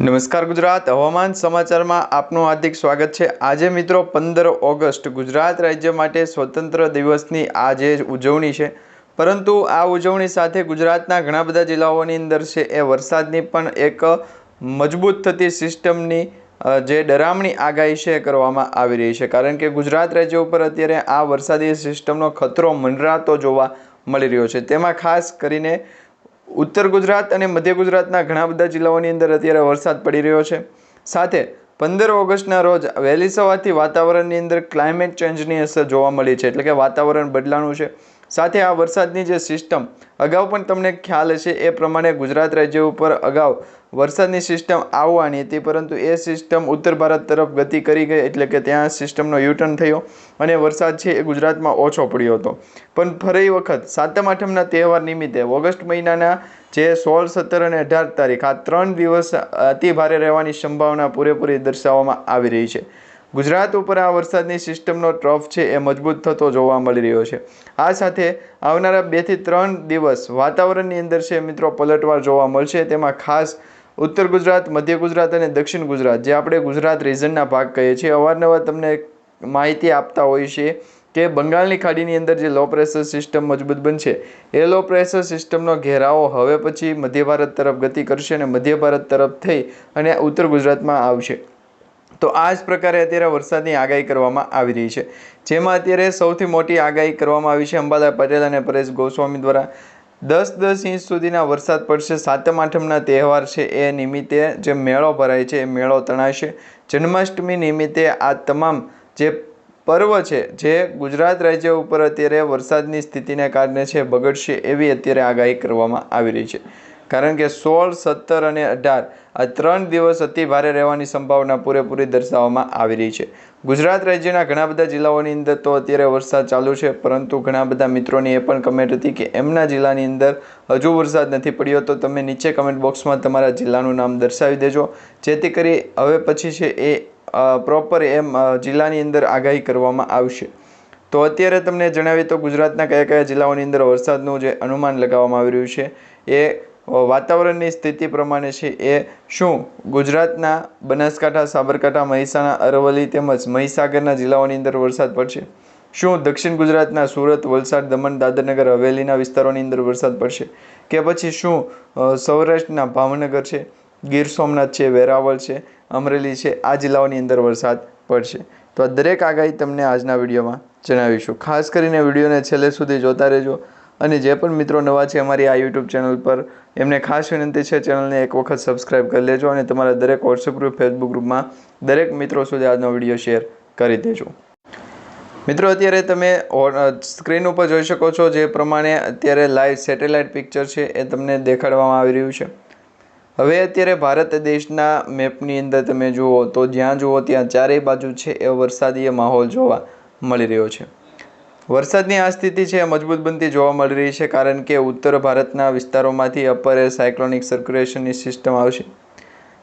નમસ્કાર ગુજરાત. હવામાન સમાચારમાં આપનું હાર્દિક સ્વાગત છે. આજે મિત્રો પંદર ઓગસ્ટ ગુજરાત રાજ્ય માટે સ્વતંત્ર દિવસની આજે ઉજવણી છે. પરંતુ આ ઉજવણી સાથે ગુજરાતના ઘણા બધા જિલ્લાઓની અંદર છે એ વરસાદની પણ એક મજબૂત થતી સિસ્ટમની જે ડરામણી આગાહી છે કરવામાં આવી રહી છે. કારણ કે ગુજરાત રાજ્ય ઉપર અત્યારે આ વરસાદી સિસ્ટમનો ખતરો મંડરાતો જોવા મળી રહ્યો છે. તેમાં ખાસ કરીને ઉત્તર ગુજરાત અને મધ્ય ગુજરાતના ઘણા બધા જિલ્લાઓની અંદર અત્યારે વરસાદ પડી રહ્યો છે. સાથે પંદર ઓગસ્ટના રોજ વહેલી સવારથી વાતાવરણની અંદર ક્લાઇમેટ ચેન્જની અસર જોવા મળી છે. એટલે કે વાતાવરણ બદલાણું છે. સાથે આ વરસાદની જે સિસ્ટમ અગાઉ પણ તમને ખ્યાલ હશે, એ પ્રમાણે ગુજરાત રાજ્ય ઉપર અગાઉ વરસાદની સિસ્ટમ આવવાની હતી, પરંતુ એ સિસ્ટમ ઉત્તર ભારત તરફ ગતિ કરી ગઈ, એટલે કે ત્યાં સિસ્ટમનો યુટર્ન થયો અને વરસાદ છે એ ગુજરાતમાં ઓછો પડ્યો હતો. પણ ફરી વખત, સાતમ આઠમના તહેવાર નિમિત્તે, ઓગસ્ટ મહિનાના જે સોળ, સત્તર અને અઢાર તારીખ, આ ત્રણ દિવસ અતિ ભારે રહેવાની સંભાવના પૂરેપૂરી દર્શાવવામાં આવી રહી છે. ગુજરાત ઉપર આ વરસાદની સિસ્ટમનો ટ્રફ છે એ મજબૂત થતો જોવા મળી રહ્યો છે. આ સાથે આવનારા બેથી ત્રણ દિવસ વાતાવરણની અંદર છે મિત્રો પલટવાર જોવા મળશે. તેમાં ખાસ ઉત્તર ગુજરાત, મધ્ય ગુજરાત અને દક્ષિણ ગુજરાત, જે આપણે ગુજરાત રિઝનના ભાગ કહીએ છીએ, અવારનવાર તમને માહિતી આપતા હોઈએ છીએ કે બંગાળની ખાડીની અંદર જે લો પ્રેશર સિસ્ટમ મજબૂત બનશે, એ લો પ્રેશર સિસ્ટમનો ઘેરાવો હવે પછી મધ્ય ભારત તરફ ગતિ કરશે અને મધ્ય ભારત તરફ થઈ અને ઉત્તર ગુજરાતમાં આવશે. તો આ જ પ્રકારે અત્યારે વરસાદની આગાહી કરવામાં આવી રહી છે. જેમાં અત્યારે સૌથી મોટી આગાહી કરવામાં આવી છે અંબાલાલ પટેલ અને પરેશ ગોસ્વામી દ્વારા. દસ દસ ઇંચ સુધીના વરસાદ પડશે. સાતમ આઠમના તહેવાર છે. એ નિમિત્તે જે મેળો ભરાય છે, એ મેળો તણાશે જન્માષ્ટમી નિમિત્તે આ તમામ જે પર્વ છે, જે ગુજરાત રાજ્ય ઉપર અત્યારે વરસાદની સ્થિતિને કારણે છે, બગડશે એવી અત્યારે આગાહી કરવામાં આવી રહી છે. કારણ કે સોળ, સત્તર અને અઢાર આ ત્રણ દિવસ અતિ ભારે રહેવાની સંભાવના પૂરેપૂરી દર્શાવવામાં આવી રહી છે. ગુજરાત રાજ્યના ઘણા બધા જિલ્લાઓની અંદર તો અત્યારે વરસાદ ચાલુ છે, પરંતુ ઘણા બધા મિત્રોની એ પણ કમેન્ટ હતી કે એમના જિલ્લાની અંદર હજુ વરસાદ નથી પડ્યો. તો તમે નીચે કમેન્ટ બોક્સમાં તમારા જિલ્લાનું નામ દર્શાવી દેજો. જેથી કરી હવે પછી છે એ પ્રોપર એમ જિલ્લાની અંદર આગાહી કરવામાં આવશે. તો અત્યારે તમને જણાવીએ તો ગુજરાતના કયા કયા જિલ્લાઓની અંદર વરસાદનું જે અનુમાન લગાવવામાં આવી રહ્યું છે એ વાતાવરણની સ્થિતિ પ્રમાણે છે એ શું? ગુજરાતના બનાસકાંઠા, સાબરકાંઠા, મહેસાણા, અરવલ્લી તેમજ મહીસાગરના જિલ્લાઓની અંદર વરસાદ પડશે. શું દક્ષિણ ગુજરાતના સુરત, વલસાડ, દમણ, દાદરનગર, હવેલીના વિસ્તારોની અંદર વરસાદ પડશે? કે પછી શું સૌરાષ્ટ્રના ભાવનગર છે, ગીર સોમનાથ છે, વેરાવળ છે, અમરેલી છે, આ જિલ્લાઓની અંદર વરસાદ પડશે. તો આ દરેક આગાહી તમને આજના વિડીયોમાં જણાવીશું. ખાસ કરીને વિડીયોને છેલ્લે સુધી જોતા રહેજો. અને જે પણ મિત્રો નવા છે અમારી આ યુટ્યુબ ચેનલ પર, એમને ખાસ વિનંતી છે ચેનલને એક વખત સબસ્ક્રાઇબ કરી લેજો અને તમારા દરેક વોટ્સએપ ગ્રુપ ફેસબુક ગ્રુપમાં દરેક મિત્રો સુધી આજનો વીડિયો શેર કરી દેજો. મિત્રો, અત્યારે તમે સ્ક્રીન ઉપર જોઈ શકો છો જે પ્રમાણે અત્યારે લાઈવ સેટેલાઇટ પિક્ચર છે એ તમને દેખાડવામાં આવી રહ્યું છે. હવે અત્યારે ભારત દેશના મેપની અંદર તમે જુઓ તો જ્યાં જુઓ ત્યાં ચારેય બાજુ છે એ વરસાદીય માહોલ જોવા મળી રહ્યો છે. વરસાદની આ સ્થિતિ છે મજબૂત બનતી જોવા મળી રહી છે, કારણ કે ઉત્તર ભારતના વિસ્તારોમાંથી અપર એર સાયક્લોનિક સર્ક્યુલેશનની સિસ્ટમ આવશે.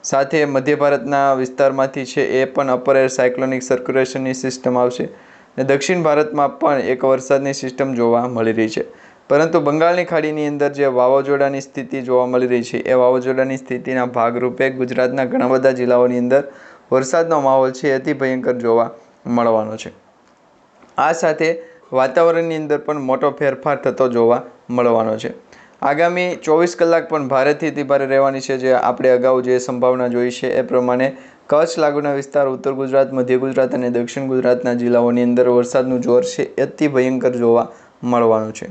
સાથે મધ્ય ભારતના વિસ્તારમાંથી છે એ પણ અપર એર સાયક્લોનિક સર્ક્યુલેશનની સિસ્ટમ આવશે અને દક્ષિણ ભારતમાં પણ એક વરસાદની સિસ્ટમ જોવા મળી રહી છે. પરંતુ બંગાળની ખાડીની અંદર જે વાવાઝોડાની સ્થિતિ જોવા મળી રહી છે, એ વાવાઝોડાની સ્થિતિના ભાગરૂપે ગુજરાતના ઘણા બધા જિલ્લાઓની અંદર વરસાદનો માહોલ છે અતિ ભયંકર જોવા મળવાનો છે. આ સાથે વાતાવરણની અંદર પણ મોટો ફેરફાર થતો જોવા મળવાનો છે. આગામી ચોવીસ કલાક પણ ભારેથી અતિ ભારે રહેવાની છે જે આપણે અગાઉ જે સંભાવના જોઈ છે એ પ્રમાણે કચ્છ, લાગુના વિસ્તાર, ઉત્તર ગુજરાત, મધ્ય ગુજરાત અને દક્ષિણ ગુજરાતના જિલ્લાઓની અંદર વરસાદનું જોર છે અતિ ભયંકર જોવા મળવાનું છે.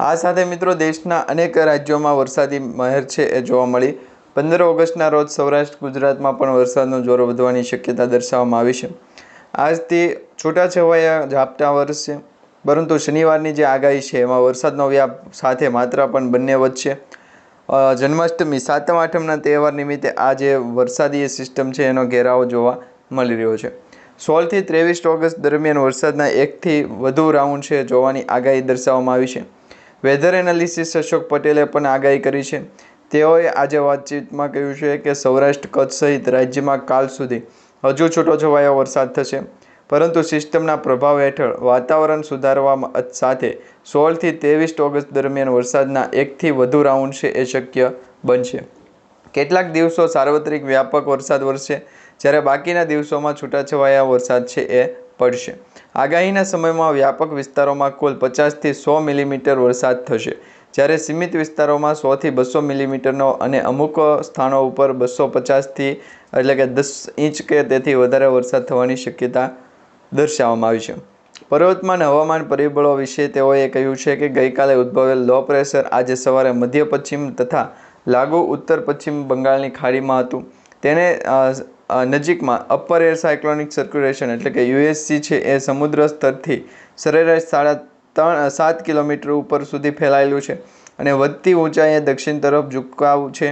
આ સાથે મિત્રો દેશના અનેક રાજ્યોમાં વરસાદી મહેર છે એ જોવા મળી. પંદર ઓગસ્ટના રોજ સૌરાષ્ટ્ર ગુજરાતમાં પણ વરસાદનો જોર વધવાની શક્યતા દર્શાવવામાં આવી છે. આજથી છૂટાછવાયા ઝાપટા વરસશે પરંતુ શનિવારની જે આગાહી છે, એમાં વરસાદનો વ્યાપ સાથે માત્રા પણ બંને વધશે જન્માષ્ટમી સાતમ આઠમના તહેવાર નિમિત્તે આ જે વરસાદી સિસ્ટમ છે, એનો ઘેરાવો જોવા મળી રહ્યો છે. સોળથી ત્રેવીસ ઓગસ્ટ દરમિયાન વરસાદના એકથી વધુ રાઉન્ડ છે જોવાની આગાહી દર્શાવવામાં આવી છે. વેધર એનાલિસિસ અશોક પટેલે પણ આગાહી કરી છે. તેઓએ આજે વાતચીતમાં કહ્યું છે કે સૌરાષ્ટ્ર કચ્છ સહિત રાજ્યમાં કાલ સુધી હજુ છૂટોછવાયો વરસાદ થશે. પરંતુ સિસ્ટમના પ્રભાવ હેઠળ વાતાવરણ સુધારવા સાથે સોળથી ત્રેવીસ ઓગસ્ટ દરમિયાન વરસાદના એકથી વધુ રાઉન્ડ છે એ શક્ય બનશે. કેટલાક દિવસો સાર્વત્રિક વ્યાપક વરસાદ વરસશે જ્યારે બાકીના દિવસોમાં છૂટાછવાયા વરસાદ છે એ પડશે. આગાહીના સમયમાં વ્યાપક વિસ્તારોમાં કુલ પચાસથી સો મિલીમીટર વરસાદ થશે. જ્યારે સીમિત વિસ્તારોમાં સોથી બસો મિલીમીટરનો અને અમુક સ્થાનો ઉપર બસો પચાસથી એટલે કે દસ ઇંચ કે તેથી વધારે વરસાદ થવાની શક્યતા દર્શાવવામાં આવી છે. પર્વતમાન હવામાન પરિબળો વિશે તેઓએ કહ્યું છે કે ગઈકાલે ઉદ્ભવેલ લો પ્રેશર આજે સવારે મધ્ય પશ્ચિમ તથા લાગુ ઉત્તર પશ્ચિમ બંગાળની ખાડીમાં હતું. તેને નજીકમાં અપર એર સાયક્લોનિક સર્ક્યુલેશન એટલે કે યુએસસી છે એ સમુદ્ર સ્તરથી સરેરાશ સાડા ત્રણ સાત કિલોમીટર ઉપર સુધી ફેલાયેલું છે અને વધતી ઊંચાઈએ દક્ષિણ તરફ ઝુકાવ છે.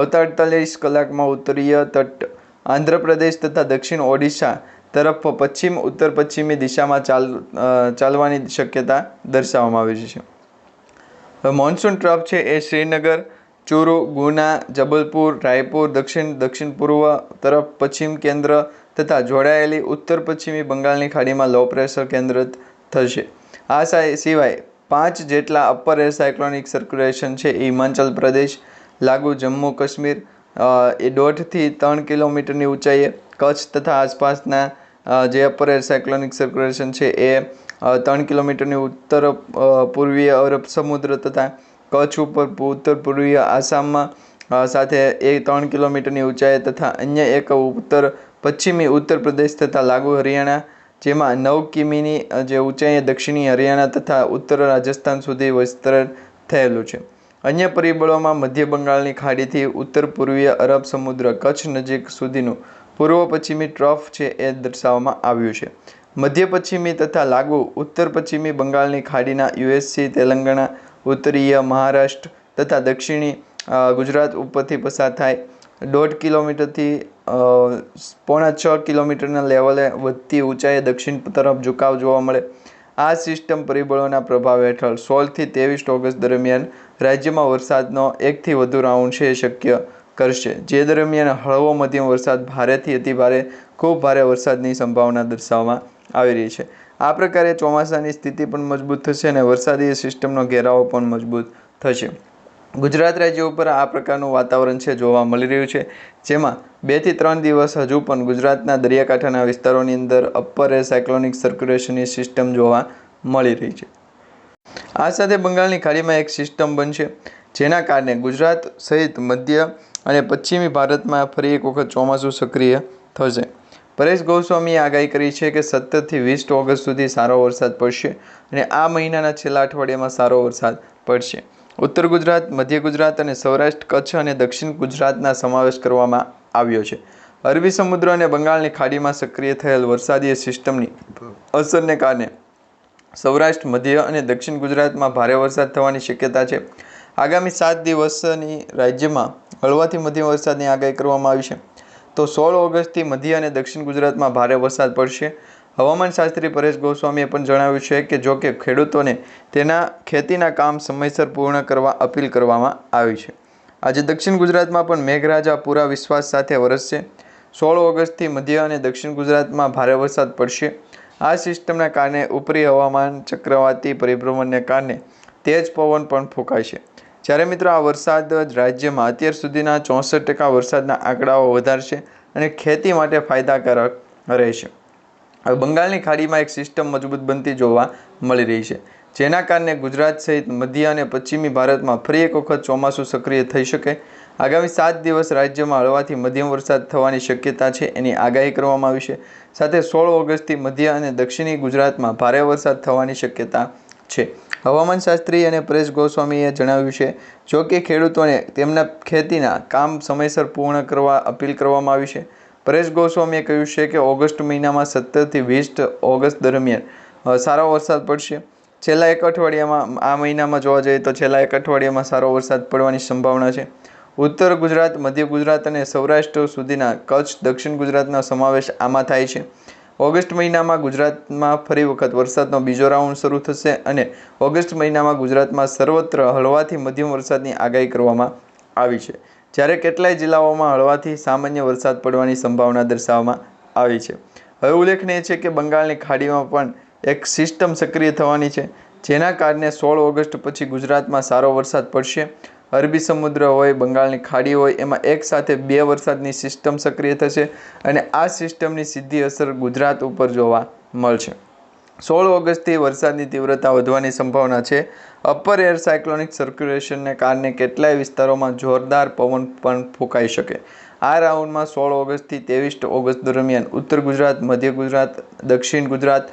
અડતાલીસ કલાકમાં ઉત્તરીય તટ આંધ્રપ્રદેશ તથા દક્ષિણ ઓડિશા તરફ પશ્ચિમ ઉત્તર પશ્ચિમી દિશામાં ચાલ ચાલવાની શક્યતા દર્શાવવામાં આવી છે. મોન્સૂન ટ્રફ છે એ શ્રીનગર, ચુરુ, ગુના, જબલપુર, રાયપુર, દક્ષિણ દક્ષિણ પૂર્વ તરફ પશ્ચિમ કેન્દ્ર તથા જોડાયેલી ઉત્તર પશ્ચિમી બંગાળની ખાડીમાં લો પ્રેશર કેન્દ્રિત થશે. આ સિવાય પાંચ જેટલા અપર એર સાયક્લોનિક સર્ક્યુલેશન છે એ હિમાચલ પ્રદેશ લાગુ જમ્મુ કાશ્મીર એ દોઢથી ત્રણ કિલોમીટરની ઊંચાઈએ, કચ્છ તથા આસપાસના જે અપર એર સાયક્લોનિક સર્ક્યુલેશન છે એ ત્રણ કિલોમીટરની ઉત્તર પૂર્વીય અરબ સમુદ્ર તથા કચ્છ ઉપર ઉત્તર પૂર્વીય આસામમાં સાથે એ ત્રણ કિલોમીટરની ઊંચાઈ તથા અન્ય એક ઉત્તર, પશ્ચિમી ઉત્તર પ્રદેશ તથા લાગુ હરિયાણા, જેમાં નવ કિમીની જે ઊંચાઈએ દક્ષિણી હરિયાણા તથા ઉત્તર રાજસ્થાન સુધી વિસ્તરણ થયેલું છે. અન્ય પરિબળોમાં મધ્ય બંગાળની ખાડીથી ઉત્તર પૂર્વીય અરબ સમુદ્ર કચ્છ નજીક સુધીનું પૂર્વ પશ્ચિમી ટ્રફ છે એ દર્શાવવામાં આવ્યું છે. મધ્ય પશ્ચિમી તથા લાગુ ઉત્તર પશ્ચિમી બંગાળની ખાડીના યુએસસી, તેલંગાણા, ઉત્તરીય મહારાષ્ટ્ર તથા દક્ષિણી ગુજરાત ઉપરથી પસાર થાય. દોઢ કિલોમીટરથી પોણા છ કિલોમીટરના લેવલે વધતી ઊંચાઈએ દક્ષિણ તરફ ઝુકાવ જોવા મળે. આ સિસ્ટમ પરિબળોના પ્રભાવ હેઠળ સોળથી ત્રેવીસ ઓગસ્ટ દરમિયાન રાજ્યમાં વરસાદનો એકથી વધુ રાઉન્ડ છે શક્ય કરશે. જે દરમિયાન હળવો મધ્યમ વરસાદ ભારેથી અતિભારે ખૂબ ભારે વરસાદની સંભાવના દર્શાવવામાં આવી રહી છે. આ પ્રકારે ચોમાસાની સ્થિતિ પણ મજબૂત થશે અને વરસાદી સિસ્ટમનો ઘેરાવો પણ મજબૂત થશે. ગુજરાત રાજ્ય ઉપર આ પ્રકારનું વાતાવરણ છે, જોવા મળી રહ્યું છે. જેમાં બેથી ત્રણ દિવસ હજુ પણ ગુજરાતના દરિયાકાંઠાના વિસ્તારોની અંદર અપર એર સાયક્લોનિક સર્ક્યુલેશનની સિસ્ટમ જોવા મળી રહી છે. આ સાથે બંગાળની ખાડીમાં એક સિસ્ટમ બનશે, જેના કારણે ગુજરાત સહિત મધ્ય અને પશ્ચિમી ભારતમાં ફરી એક વખત ચોમાસું સક્રિય થશે. પરેશ ગોસ્વામીએ આગાહી કરી છે કે સત્તરથી વીસ ઓગસ્ટ સુધી સારો વરસાદ પડશે અને આ મહિનાના છેલ્લા અઠવાડિયામાં સારો વરસાદ પડશે. ઉત્તર ગુજરાત, મધ્ય ગુજરાત અને સૌરાષ્ટ્ર, કચ્છ અને દક્ષિણ ગુજરાતના સમાવેશ કરવામાં આવ્યો છે. અરબી સમુદ્ર અને બંગાળની ખાડીમાં સક્રિય થયેલ વરસાદીય સિસ્ટમની અસરને કારણે સૌરાષ્ટ્ર, મધ્ય અને દક્ષિણ ગુજરાતમાં ભારે વરસાદ થવાની શક્યતા છે. આગામી સાત દિવસની રાજ્યમાં હળવાથી મધ્યમ વરસાદની આગાહી કરવામાં આવી છે. તો સોળ ઓગસ્ટથી મધ્ય અને દક્ષિણ ગુજરાતમાં ભારે વરસાદ પડશે. હવામાન શાસ્ત્રી પરેશ ગોસ્વામીએ પણ જણાવ્યું છે કે જો કે ખેડૂતોને તેના ખેતીના કામ સમયસર પૂર્ણ કરવા અપીલ કરવામાં આવી છે. આજે દક્ષિણ ગુજરાતમાં પણ મેઘરાજા પૂરા વિશ્વાસ સાથે વરસશે. સોળ ઓગસ્ટથી મધ્ય અને દક્ષિણ ગુજરાતમાં ભારે વરસાદ પડશે. આ સિસ્ટમના કારણે ઉપરી હવામાન ચક્રવાતી પરિભ્રમણને કારણે તેજ પવન પણ ફૂંકાશે જ્યારે મિત્રો આ વરસાદ રાજ્યમાં અત્યાર સુધીના ચોસઠ ટકા વરસાદના આંકડાઓ વધારશે અને ખેતી માટે ફાયદાકારક રહેશે. હવે બંગાળની ખાડીમાં એક સિસ્ટમ મજબૂત બનતી જોવા મળી રહી છે, જેના કારણે ગુજરાત સહિત મધ્ય અને પશ્ચિમી ભારતમાં ફરી એક વખત ચોમાસું સક્રિય થઈ શકે. આગામી સાત દિવસ રાજ્યમાં હળવાથી મધ્યમ વરસાદ થવાની શક્યતા છે, એની આગાહી કરવામાં આવી છે. સાથે સોળ ઓગસ્ટથી મધ્ય અને દક્ષિણી ગુજરાતમાં ભારે વરસાદ થવાની શક્યતા છે. હવામાન શાસ્ત્રી અને પરેશ ગોસ્વામીએ જણાવ્યું છે, જો કે ખેડૂતોને તેમના ખેતીના કામ સમયસર પૂર્ણ કરવા અપીલ કરવામાં આવી છે. પરેશ ગોસ્વામીએ કહ્યું છે કે ઓગસ્ટ મહિનામાં સત્તરથી વીસ ઓગસ્ટ દરમિયાન સારો વરસાદ પડશે. છેલ્લા એક અઠવાડિયામાં, આ મહિનામાં જોવા જઈએ તો છેલ્લા એક અઠવાડિયામાં સારો વરસાદ પડવાની સંભાવના છે. ઉત્તર ગુજરાત, મધ્ય ગુજરાત અને સૌરાષ્ટ્ર સુધીના કચ્છ, દક્ષિણ ગુજરાતનો સમાવેશ આમાં થાય છે. ઓગસ્ટ મહિનામાં ગુજરાતમાં ફરી વખત વરસાદનો બીજો રાઉન્ડ શરૂ થશે અને ઓગસ્ટ મહિનામાં ગુજરાતમાં સર્વત્ર હળવાથી મધ્યમ વરસાદની આગાહી કરવામાં આવી છે. જ્યારે કેટલાય જિલ્લાઓમાં હળવાથી સામાન્ય વરસાદ પડવાની સંભાવના દર્શાવવામાં આવી છે. હવે ઉલ્લેખનીય છે કે બંગાળની ખાડીમાં પણ એક સિસ્ટમ સક્રિય થવાની છે, જેના કારણે સોળ ઓગસ્ટ પછી ગુજરાતમાં સારો વરસાદ પડશે. અરબી સમુદ્ર હોય, બંગાળની ખાડી હોય, એમાં એકસાથે બે વરસાદની સિસ્ટમ સક્રિય થશે અને આ સિસ્ટમની સીધી અસર ગુજરાત ઉપર જોવા મળશે. સોળ ઓગસ્ટથી વરસાદની તીવ્રતા વધવાની સંભાવના છે. અપર એર સાયક્લોનિક સર્ક્યુલેશનને કારણે કેટલાય વિસ્તારોમાં જોરદાર પવન પણ ફૂંકાઈ શકે. આ રાઉન્ડમાં સોળ ઓગસ્ટથી ત્રેવીસ ઓગસ્ટ દરમિયાન ઉત્તર ગુજરાત, મધ્ય ગુજરાત, દક્ષિણ ગુજરાત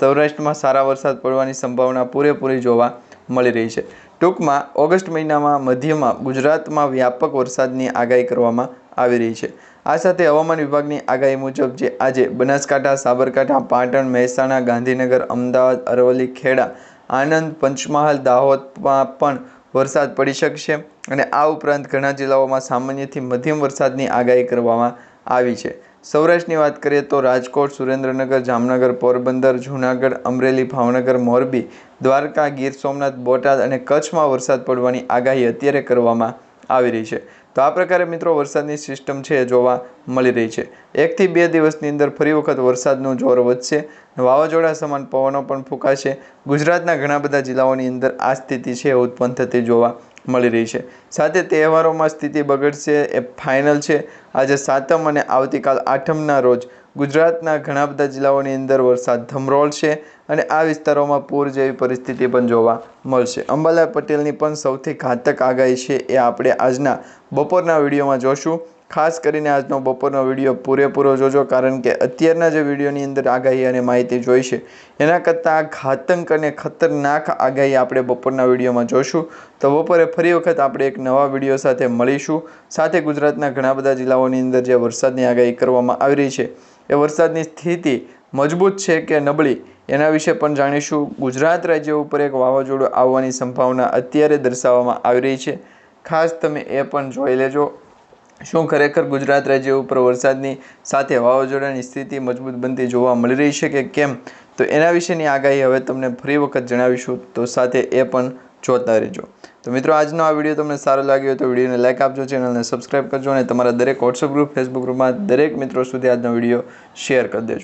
સૌરાષ્ટ્રમાં સારા વરસાદ પડવાની સંભાવના પૂરેપૂરી જોવા મળી રહી છે. ટૂંકમાં, ઓગસ્ટ મહિનામાં મધ્યમાં ગુજરાતમાં વ્યાપક વરસાદની આગાહી કરવામાં આવી રહી છે. આ સાથે હવામાન વિભાગની આગાહી મુજબ જે આજે બનાસકાંઠા, સાબરકાંઠા, પાટણ, મહેસાણા, ગાંધીનગર, અમદાવાદ, અરવલ્લી, ખેડા, આણંદ, પંચમહાલ, દાહોદમાં પણ વરસાદ પડી શકશે અને આ ઉપરાંત ઘણા જિલ્લાઓમાં સામાન્યથી મધ્યમ વરસાદની આગાહી કરવામાં આવી છે. સૌરાષ્ટ્રની વાત કરીએ તો રાજકોટ, સુરેન્દ્રનગર, જામનગર, પોરબંદર, જૂનાગઢ, અમરેલી, ભાવનગર, મોરબી, દ્વારકા, ગીર સોમનાથ, બોટાદ અને કચ્છમાં વરસાદ પડવાની આગાહી અત્યારે કરવામાં આવી રહી છે. તો આ પ્રકારે મિત્રો વરસાદની સિસ્ટમ છે જોવા મળી રહી છે. એકથી બે દિવસની અંદર ફરી વખત વરસાદનું જોર વધશે વાવાઝોડા સમાન પવનો પણ ફૂંકાશે. ગુજરાતના ઘણા બધા જિલ્લાઓની અંદર આ સ્થિતિ છે ઉત્પન્ન થતી જોવા મળી રહી છે. સાથે તહેવારોમાં સ્થિતિ બગડશે એ ફાઇનલ છે. આજે સાતમ અને આવતીકાલ આઠમના રોજ ગુજરાતના ઘણા બધા જિલ્લાઓની અંદર વરસાદ ધમરોળશે અને આ વિસ્તારોમાં પૂર જેવી પરિસ્થિતિ પણ જોવા મળશે. અંબાલાલ પટેલની પણ સૌથી ઘાતક આગાહી છે એ આપણે આજના બપોરના વિડીયોમાં જોશું. ખાસ કરીને આજનો બપોરનો વીડિયો પૂરેપૂરો જોજો કારણ કે અત્યારના જે વિડીયોની અંદર આગાહી અને માહિતી જોઈ છે, એના કરતાં ઘાતંક અને ખતરનાક આગાહી આપણે બપોરના વિડીયોમાં જોશું. તો બપોરે ફરી વખત આપણે એક નવા વીડિયો સાથે મળીશું. સાથે ગુજરાતના ઘણા બધા જિલ્લાઓની અંદર જે વરસાદની આગાહી કરવામાં આવી રહી છે એ વરસાદની સ્થિતિ મજબૂત છે કે નબળી? એના વિશે પણ જાણીશું. ગુજરાત રાજ્ય ઉપર એક વાવાઝોડું આવવાની સંભાવના અત્યારે દર્શાવવામાં આવી રહી છે. ખાસ તમે એ પણ જોઈ લેજો. શું ખરેખર ગુજરાત રાજ્ય ઉપર વરસાદની સાથે વાવાઝોડાની સ્થિતિ મજબૂત બનતી જોવા મળી રહી છે કે કેમ? તો એના વિશેની આગાહી હવે તમને ફરી વખત જણાવીશું. તો સાથે એ પણ જોતા રહેજો. તો મિત્રો, આજનો આ વીડિયો તમને સારો લાગ્યો તો વિડીયોને લાઇક આપજો, ચેનલને સબસ્ક્રાઇબ કરજો અને તમારા દરેક વોટ્સઅપ ગ્રુપ ફેસબુક ગ્રુપમાં દરેક મિત્રો સુધી આજનો વીડિયો શેર કરી દેજો.